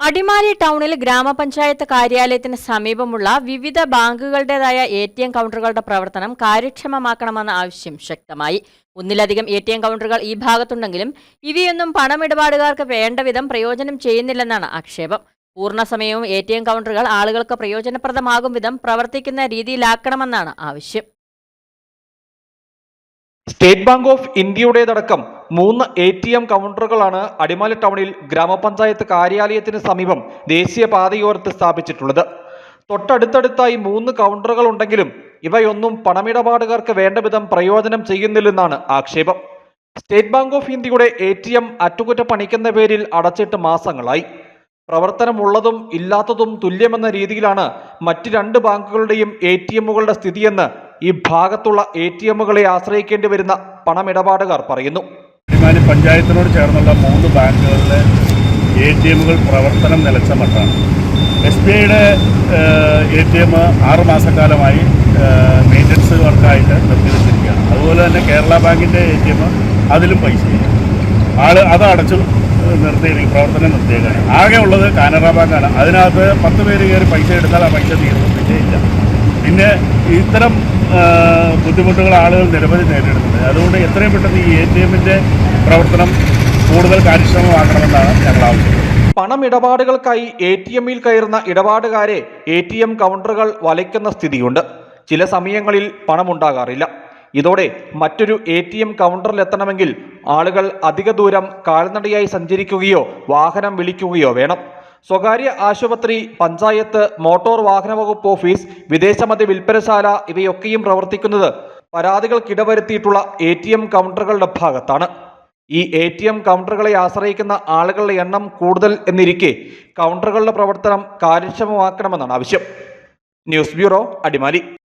അടിമാലി ടൗണിൽ ഗ്രാമപഞ്ചായത്ത് കാര്യാലയത്തിന് സമീപമുള്ള വിവിധ ബാങ്കുകളുടേതായ എ ടി എം കൗണ്ടറുകളുടെ പ്രവർത്തനം കാര്യക്ഷമമാക്കണമെന്ന ആവശ്യം ശക്തമായി. ഒന്നിലധികം എ ടി എം കൗണ്ടറുകൾ ഈ ഭാഗത്തുണ്ടെങ്കിലും ഇവയൊന്നും പണമിടപാടുകാർക്ക് വേണ്ട വിധം പ്രയോജനം ചെയ്യുന്നില്ലെന്നാണ് ആക്ഷേപം. പൂർണസമയവും എ ടി എം കൗണ്ടറുകൾ ആളുകൾക്ക് പ്രയോജനപ്രദമാകും വിധം പ്രവർത്തിക്കുന്ന രീതിയിലാക്കണമെന്നാണ് ആവശ്യം. സ്റ്റേറ്റ് ബാങ്ക് ഓഫ് ഇന്ത്യയുടേതടക്കം മൂന്ന് എ ടി എം കൗണ്ടറുകളാണ് അടിമാലി ടൗണിൽ ഗ്രാമപഞ്ചായത്ത് കാര്യാലയത്തിന് സമീപം ദേശീയപാതയോരത്ത് സ്ഥാപിച്ചിട്ടുള്ളത്. തൊട്ടടുത്തടുത്തായി മൂന്ന് കൗണ്ടറുകൾ ഉണ്ടെങ്കിലും ഇവയൊന്നും പണമിടപാടുകാർക്ക് വേണ്ട വിധം പ്രയോജനം ചെയ്യുന്നില്ലെന്നാണ് ആക്ഷേപം. സ്റ്റേറ്റ് ബാങ്ക് ഓഫ് ഇന്ത്യയുടെ എ ടി എം അറ്റകുറ്റപ്പണിക്കുന്ന പേരിൽ അടച്ചിട്ട് മാസങ്ങളായി. പ്രവർത്തനമുള്ളതും ഇല്ലാത്തതും തുല്യമെന്ന രീതിയിലാണ് മറ്റ് രണ്ട് ബാങ്കുകളുടെയും എ ടി എമ്മുകളുടെ സ്ഥിതിയെന്ന് ഈ ഭാഗത്തുള്ള എ ടി എമ്മുകളെ ആശ്രയിക്കേണ്ടി വരുന്ന പണമിടപാടുകാർ പറയുന്നു. പഞ്ചായത്തിനോട് ചേർന്നുള്ള മൂന്ന് ബാങ്കുകളിലെ എ ടി എമ്മുകൾ പ്രവർത്തനം നിലച്ച മട്ടാണ്. എസ് ബി ഐയുടെ എ ടി എം ആറ് മാസക്കാലമായി മെയിന്റനൻസ് വർക്കായിട്ട് നിർത്തിവെച്ചിരിക്കുകയാണ്. അതുപോലെ തന്നെ കേരള ബാങ്കിന്റെ എ ടി എം അതിലും പൈസ ആൾ അത് അടച്ചു നിർത്തിയിരിക്കും പ്രവർത്തനം നിർത്തിയേക്കാണ്. ആകെ ഉള്ളത് കാനറ ബാങ്കാണ്. അതിനകത്ത് പത്ത് പേര് കയറി പൈസ എടുത്താൽ ആ പൈസ പിന്നെ ഇല്ല. പിന്നെ ഇത്തരം ബുദ്ധിമുട്ടുകൾ ആളുകൾ നിരവധി നേരിടുന്നുണ്ട്. അതുകൊണ്ട് എത്രയും പെട്ടെന്ന് ഈ എ ടി എമ്മിന്റെ പ്രവർത്തനം കൂടുതൽ കാര്യക്ഷമമാക്കണമെന്നാണ് ഞങ്ങൾ ആവശ്യം പണമിടപാടുകൾക്കായി എ ടി എമ്മിൽ കയറുന്ന ഇടപാടുകാരെ എ ടി എം കൗണ്ടറുകൾ വലയ്ക്കുന്ന സ്ഥിതിയുണ്ട്. ചില സമയങ്ങളിൽ പണമുണ്ടാകാറില്ല. ഇതോടെ മറ്റൊരു എ ടി എം കൗണ്ടറിലെത്തണമെങ്കിൽ ആളുകൾ അധിക ദൂരം കാൽനടയായി സഞ്ചരിക്കുകയോ വാഹനം വിളിക്കുകയോ വേണം. സ്വകാര്യ ആശുപത്രി പഞ്ചായത്ത് മോട്ടോർ വാഹന വകുപ്പ് ഓഫീസ് വിദേശമദ്യ വിൽപ്പനശാല ഇവയൊക്കെയും പ്രവർത്തിക്കുന്നത് പരാതികൾക്കിടവരുത്തിയിട്ടുള്ള എ ടി എം കൗണ്ടറുകളുടെ ഭാഗത്താണ്. ഈ എ ടി എം കൗണ്ടറുകളെ ആശ്രയിക്കുന്ന ആളുകളുടെ എണ്ണം കൂടുതൽ എന്നിരിക്കെ കൗണ്ടറുകളുടെ പ്രവർത്തനം കാര്യക്ഷമമാക്കണമെന്നാണ് ആവശ്യം. News bureau Adimali.